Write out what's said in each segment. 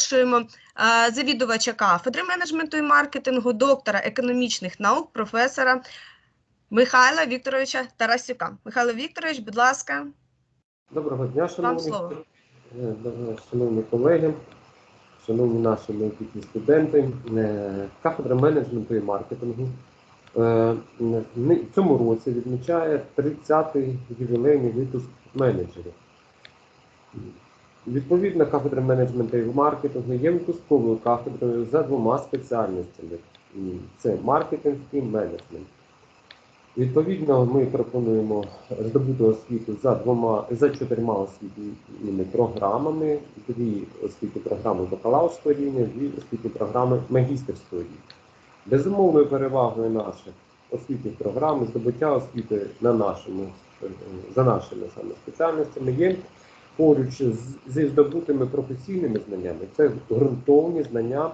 запрошуємо е, завідувача кафедри менеджменту і маркетингу, доктора економічних наук, професора Михайла Вікторовича Тарасюка. Михайло Вікторович, будь ласка, Доброго дня, шановні, слово. е, шановні колеги, шановні наші майбутні студенти. Е, Кафедра менеджменту і маркетингу в цьому році відмічає 30-й ювілейний випуск менеджерів. Відповідно, кафедра менеджменту і маркетингу є випусковою кафедрою за двома спеціальностями: це маркетинг і менеджмент. Відповідно, ми пропонуємо здобути освіту за двома за чотирма освітніми програмами, дві освітні програми бакалаврського рівня, дві освітні програми магістерського рівня. Безумовною перевагою наших освітніх програм здобуття освіти на нашому е, за нашими саме спеціальностями є поруч зі здобутими професійними знаннями. Це ґрунтовні знання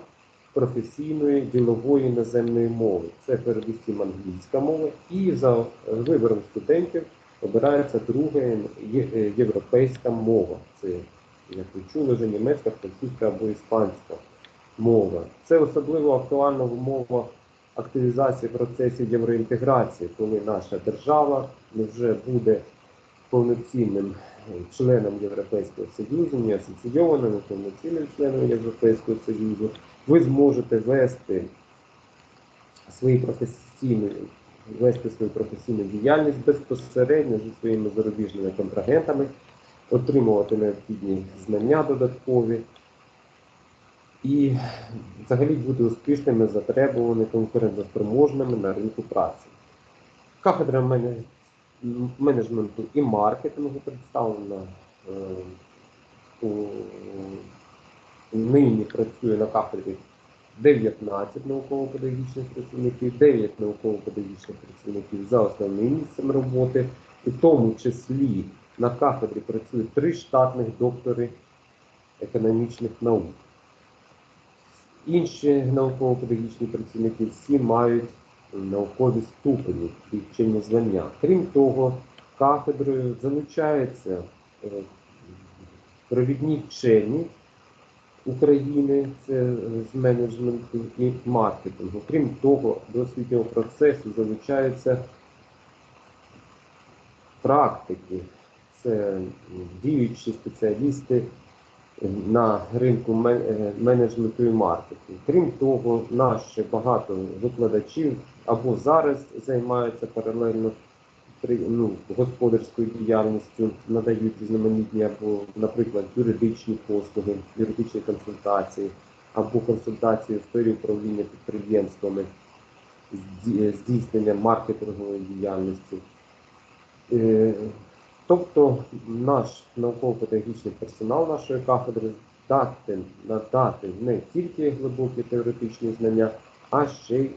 професійної ділової іноземної мови. Це передусім англійська мова, і за вибором студентів обирається друга е, європейська мова. Це, як ви чули, вже німецька, французька або іспанська мова. Це особливо актуально в умовах активізації процесів євроінтеграції, коли наша держава вже буде повноцінним е, членом Європейського Союзу, не асоційованим, а повноцінним членом Європейського Союзу ви зможете вести свої професійні, вести свою професійну діяльність безпосередньо зі своїми зарубіжними контрагентами, отримувати необхідні знання додаткові і взагалі бути успішними, затребуваними, конкурентоспроможними на ринку праці. Кафедра мене- менеджменту і маркетингу представлена е, у нині працює на кафедрі 19 науково-педагогічних працівників, 9 науково-педагогічних працівників за основним місцем роботи, у тому числі на кафедрі працюють три штатних доктори економічних наук. Інші науково-педагогічні працівники всі мають наукові ступені і вчені звання. Крім того, кафедрою залучаються е, провідні вчені України, це е, з менеджменту і маркетингу. Крім того, до освітнього процесу залучаються практики, це діючі спеціалісти на ринку е, менеджменту і маркетингу. Крім того, ще багато викладачів або зараз займаються паралельно ну, господарською діяльністю, надають різноманітні або, наприклад, юридичні послуги, юридичні консультації, або консультації в сфері управління підприємствами, здійснення маркетингової діяльності. Е, Тобто наш науково-педагогічний персонал нашої кафедри здатен надати не тільки глибокі теоретичні знання, а ще й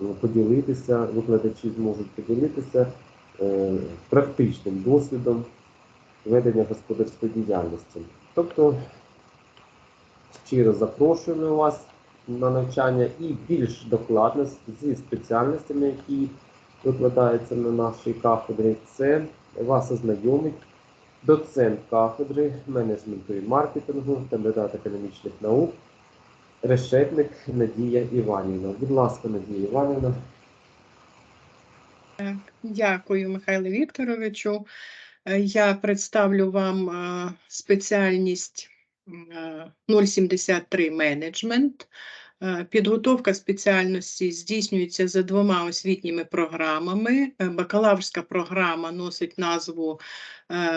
ну, поділитися, викладачі зможуть поділитися е, практичним досвідом ведення господарської діяльності. Тобто щиро запрошуємо вас на навчання і більш докладно зі спеціальностями, які викладаються на нашій кафедрі. Це вас ознайомить доцент кафедри менеджменту і маркетингу, кандидат економічних наук, решетник Надія Іванівна. Будь ласка, Надія Іванівна. Дякую, Михайлу Вікторовичу. Е, Я представлю вам е, спеціальність е, 073 менеджмент. Е, Підготовка спеціальності здійснюється за двома освітніми програмами. Е, Бакалаврська програма носить назву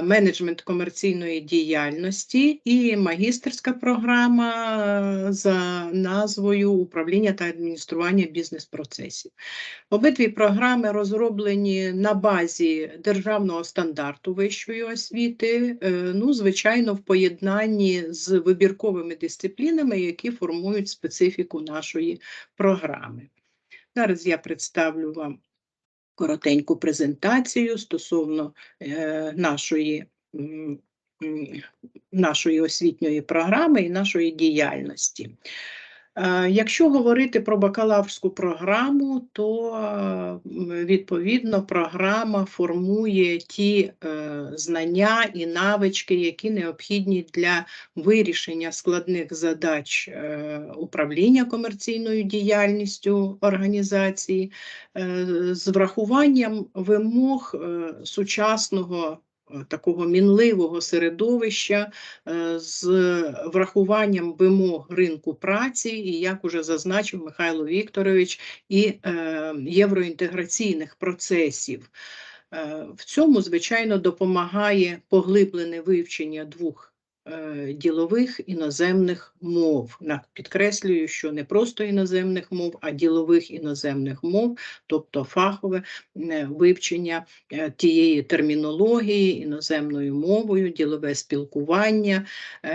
менеджмент комерційної діяльності і магістерська програма е, за назвою управління та адміністрування бізнес-процесів. Обидві програми розроблені на базі державного стандарту вищої освіти, е, ну, звичайно, в поєднанні з вибірковими дисциплінами, які формують специфіку нашої програми. Зараз я представлю вам коротеньку презентацію стосовно е, нашої, нашої освітньої програми і нашої діяльності. Е, Якщо говорити про бакалаврську програму, то е, відповідно програма формує ті е, знання і навички, які необхідні для вирішення складних задач управління комерційною діяльністю організації з врахуванням вимог сучасного. Е, Такого мінливого середовища е, з врахуванням вимог ринку праці, і як уже зазначив Михайло Вікторович, і е, євроінтеграційних процесів. В цьому, звичайно, допомагає поглиблене вивчення двох ділових іноземних мов. Підкреслюю, що не просто іноземних мов, а ділових іноземних мов, тобто фахове е, вивчення е, тієї термінології іноземною мовою, ділове спілкування, е,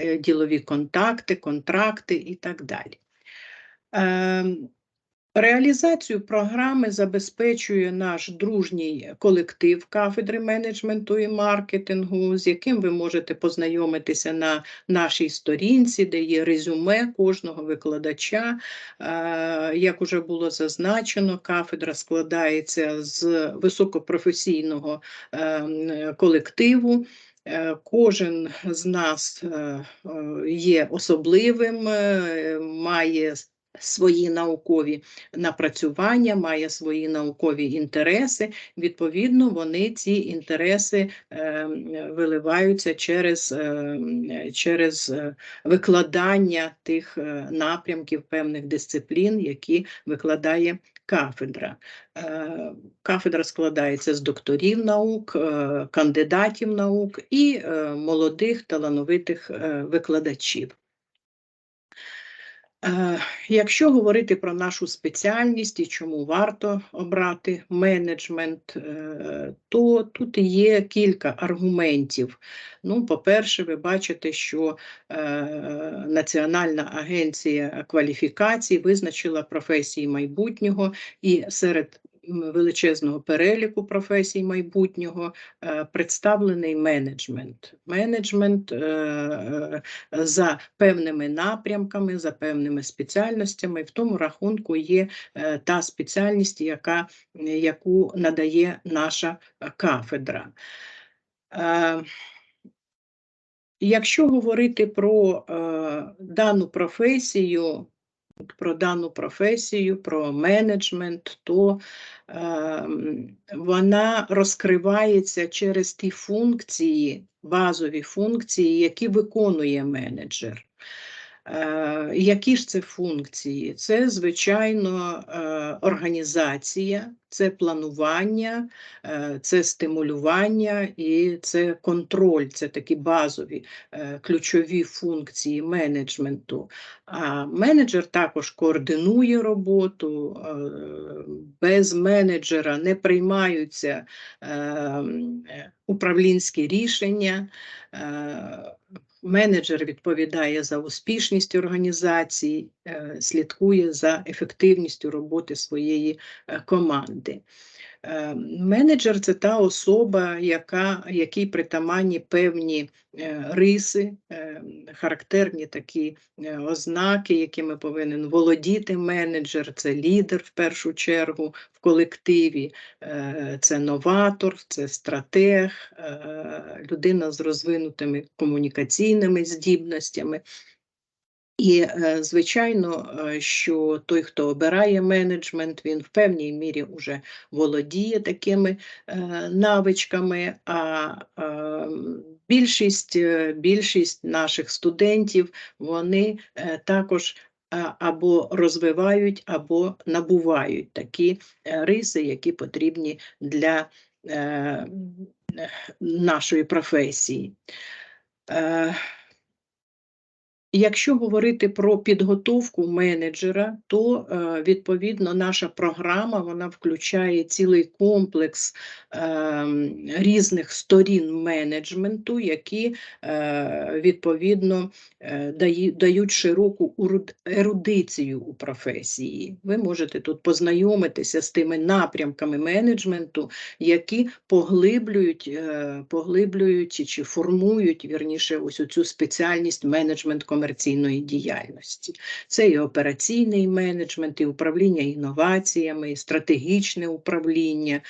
е, ділові контакти, контракти і так далі. Реалізацію програми забезпечує наш дружній колектив кафедри менеджменту і маркетингу, з яким ви можете познайомитися на нашій сторінці, де є резюме кожного викладача. Е, Як уже було зазначено, кафедра складається з високопрофесійного ем, колективу. Е, Кожен з нас е, е, є особливим, е, має свої наукові напрацювання, має свої наукові інтереси. Відповідно, вони ці інтереси е, виливаються через, е, через викладання тих е, напрямків певних дисциплін, які викладає кафедра. Е, Кафедра складається з докторів наук, е, кандидатів наук і молодих талановитих викладачів. Е, Якщо говорити про нашу спеціальність і чому варто обрати менеджмент, е, то тут є кілька аргументів. Ну, по-перше, ви бачите, що е, Національна агенція кваліфікацій визначила професії майбутнього, і серед величезного переліку професій майбутнього е, представлений менеджмент. Менеджмент е, е, за певними напрямками, за певними спеціальностями. В тому рахунку є та спеціальність, яка, яку надає наша кафедра. Якщо говорити про дану професію, про дану професію, про менеджмент, то е, вона розкривається через ті функції, базові функції, які виконує менеджер. Е, Які ж це функції? Це, звичайно, е, організація, це планування, е, це стимулювання і це контроль, це такі базові ключові функції менеджменту. А менеджер також координує роботу. Без менеджера не приймаються управлінські рішення. Менеджер відповідає за успішність організації, е, слідкує за ефективністю роботи своєї е, команди. Е, Менеджер це та особа, яка, якій притаманні певні е, риси, е, характерні такі е, ознаки, якими повинен володіти менеджер, це лідер в першу чергу в колективі, це новатор, це стратег, людина з розвинутими комунікаційними здібностями. І, е, звичайно, е, що той, хто обирає менеджмент, він в певній мірі вже володіє такими е, навичками, а більшість, більшість наших студентів вони також або розвивають, або набувають такі риси, які потрібні для нашої професії. Якщо говорити про підготовку менеджера, то е, відповідно наша програма вона включає цілий комплекс е, різних сторін менеджменту, які е, відповідно дають широку ерудицію у професії. Ви можете тут познайомитися з тими напрямками менеджменту, які поглиблюють, поглиблюють чи формують вірніше ось цю спеціальність менеджмент комерційної діяльності. Це і операційний менеджмент, і управління інноваціями, і стратегічне управління,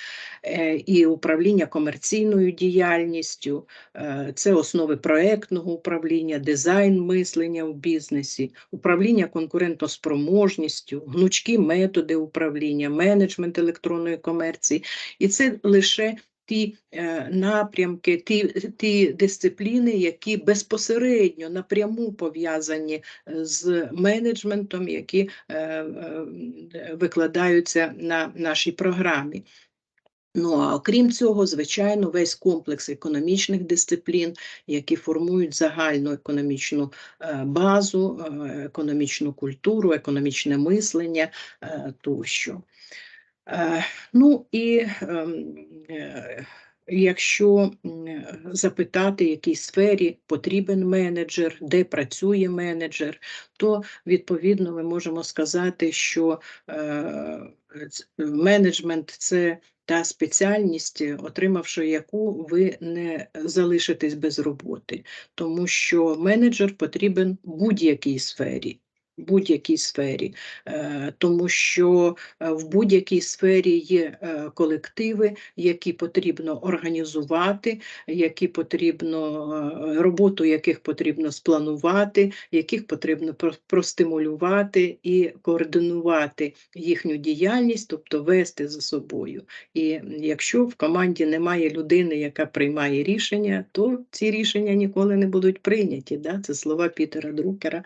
е, і управління комерційною діяльністю, е, це основи проектного управління, дизайн мислення в бізнесі, управління конкурентоспроможністю, гнучкі методи управління, менеджмент електронної комерції. І це лише ті е, напрямки, ті, ті дисципліни, які безпосередньо напряму пов'язані е, з менеджментом, які е, викладаються на нашій програмі. Ну а окрім цього, звичайно, весь комплекс економічних дисциплін, які формують загальну економічну базу, економічну культуру, економічне мислення тощо. Е, Ну і ем, е, якщо запитати, якій сфері потрібен менеджер, де працює менеджер, то відповідно ми можемо сказати, що е, менеджмент це та спеціальність, отримавши яку ви не залишитесь без роботи, тому що менеджер потрібен будь-якій сфері. Будь-якій сфері, е, тому що е, в будь-якій сфері є е, колективи, які потрібно організувати, які потрібно роботу яких потрібно спланувати, яких потрібно простимулювати і координувати їхню діяльність, тобто вести за собою. І якщо в команді немає людини, яка приймає рішення, то ці рішення ніколи не будуть прийняті. Да? Це слова Пітера Друкера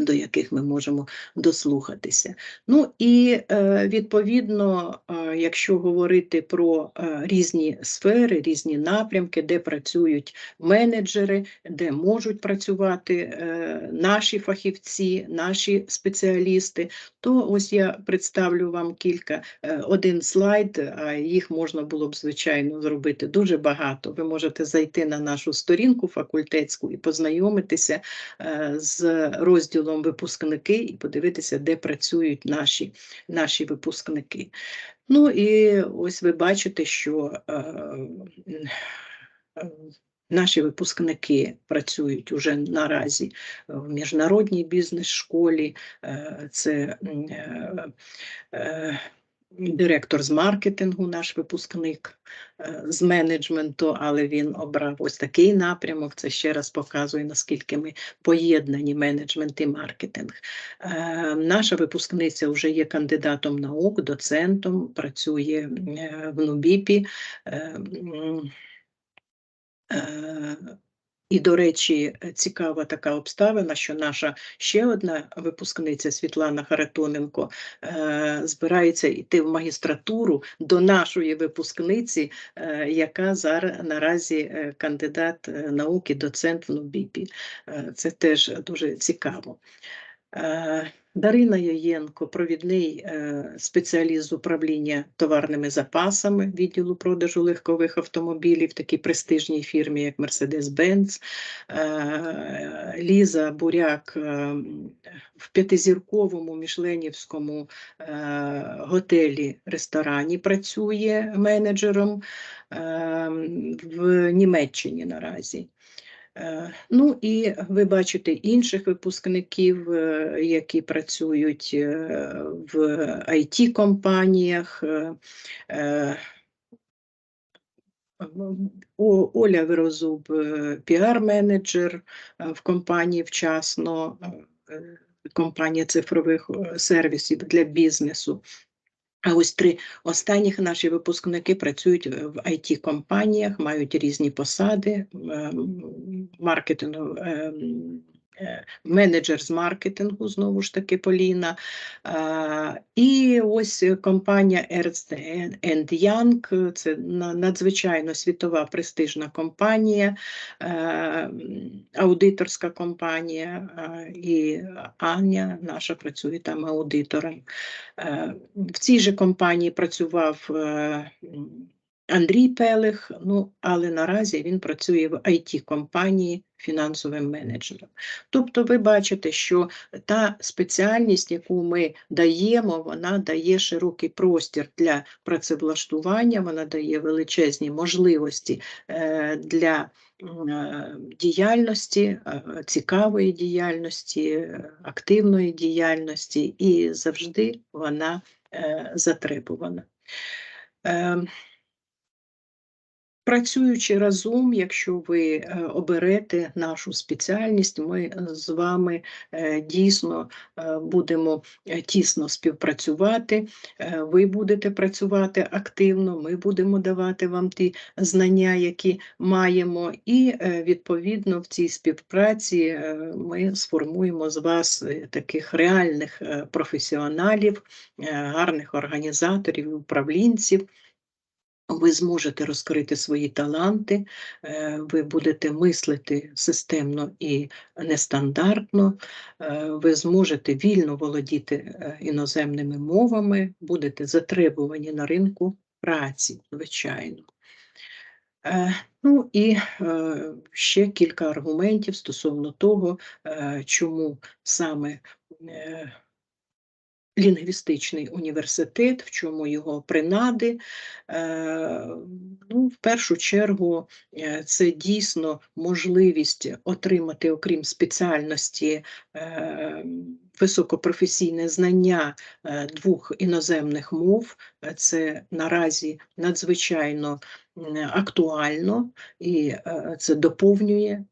до яких ми можемо дослухатися. Ну і е, відповідно, е, якщо говорити про е, різні сфери, різні напрямки, де працюють менеджери, де можуть працювати е, наші фахівці, наші спеціалісти, то ось я представлю вам кілька е, один слайд, а їх можна було б звичайно зробити дуже багато. Ви можете зайти на нашу сторінку факультетську і познайомитися е, з розділом випускники і подивитися, де працюють наші, наші випускники. Ну і ось ви бачите, що е, е, наші випускники працюють уже наразі в міжнародній бізнес-школі. Е, Це е, директор з маркетингу, наш випускник е, з менеджменту, але він обрав ось такий напрямок. Це ще раз показує, наскільки ми поєднані менеджмент і маркетинг. Е, Наша випускниця вже є кандидатом наук, доцентом, працює е, в НУБІПі. І, до речі, цікава така обставина, що наша ще одна випускниця Світлана Харитоненко е, збирається йти в магістратуру до нашої випускниці, е, яка зараз наразі е, кандидат е, науки, доцент в НУБІПі. Е, Це теж дуже цікаво. Е, Дарина Яєнко, провідний е, спеціаліст управління товарними запасами відділу продажу легкових автомобілів в такій престижній фірмі, як Mercedes-Benz. Е, Ліза Буряк е, в п'ятизірковому мішленівському готелі ресторані працює менеджером в Німеччині наразі. Е, Ну і ви бачите інших випускників, е, які працюють е, в it компаніях Оля Вирозуб, піар-менеджер в компанії вчасно, компанія цифрових сервісів для бізнесу. А ось три останніх наші випускники працюють е, в it компаніях мають різні посади, ем, маркетингу, ем, е, менеджер з маркетингу, знову ж таки, Поліна. І ось е, компанія Ernst Young, е, це надзвичайно світова престижна компанія, е, аудиторська компанія, е, і Аня наша працює там аудитором. Е, В цій же компанії працював е, Андрій Пелих, ну але наразі він працює в it компанії фінансовим менеджером. Тобто, ви бачите, що та спеціальність, яку ми даємо, вона дає широкий простір для працевлаштування, вона дає величезні можливості е, для е, діяльності, е, цікавої діяльності, активної діяльності, і завжди вона затребувана. Е, Працюючи разом, якщо ви е, оберете нашу спеціальність, ми з вами е, дійсно е, будемо е, тісно співпрацювати. Е, Ви будете працювати активно, ми будемо давати вам ті знання, які маємо, і е, відповідно в цій співпраці е, ми сформуємо з вас е, таких реальних е, професіоналів, е, гарних організаторів, управлінців. Ви зможете розкрити свої таланти, е, ви будете мислити системно і нестандартно, е, ви зможете вільно володіти е, іноземними мовами, будете затребувані на ринку праці, звичайно. Ну і ще кілька аргументів стосовно того, чому саме лінгвістичний університет, в чому його принади. Е, Ну, в першу чергу, е, це дійсно можливість отримати, окрім спеціальності, е, високопрофесійне знання двох іноземних мов. Це наразі надзвичайно актуально і це доповнює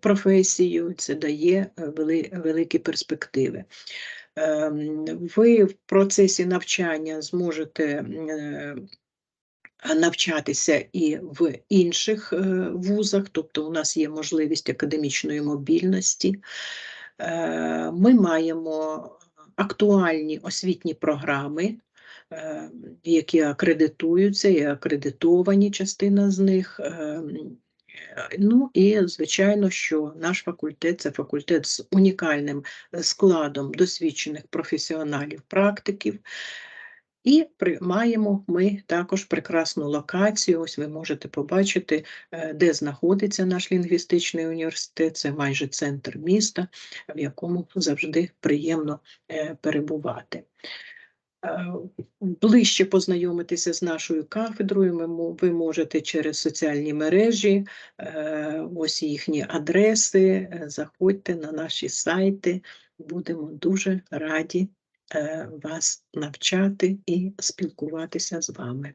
професію, це дає вели- великі перспективи. Ем, Ви в процесі навчання зможете е, навчатися і в інших е, вузах, тобто у нас є можливість академічної мобільності. Е, Ми маємо актуальні освітні програми, які акредитуються і акредитовані частина з них. Е, Ну і звичайно, що наш факультет це факультет з унікальним е, складом досвідчених професіоналів, практиків. І маємо ми також прекрасну локацію. Ось ви можете побачити, е, де знаходиться наш лінгвістичний університет. Це майже центр міста, в якому завжди приємно перебувати. Е, Ближче познайомитися з нашою кафедрою ви можете через соціальні мережі, е, ось їхні адреси. е, Заходьте на наші сайти. Будемо дуже раді вас навчати і спілкуватися з вами.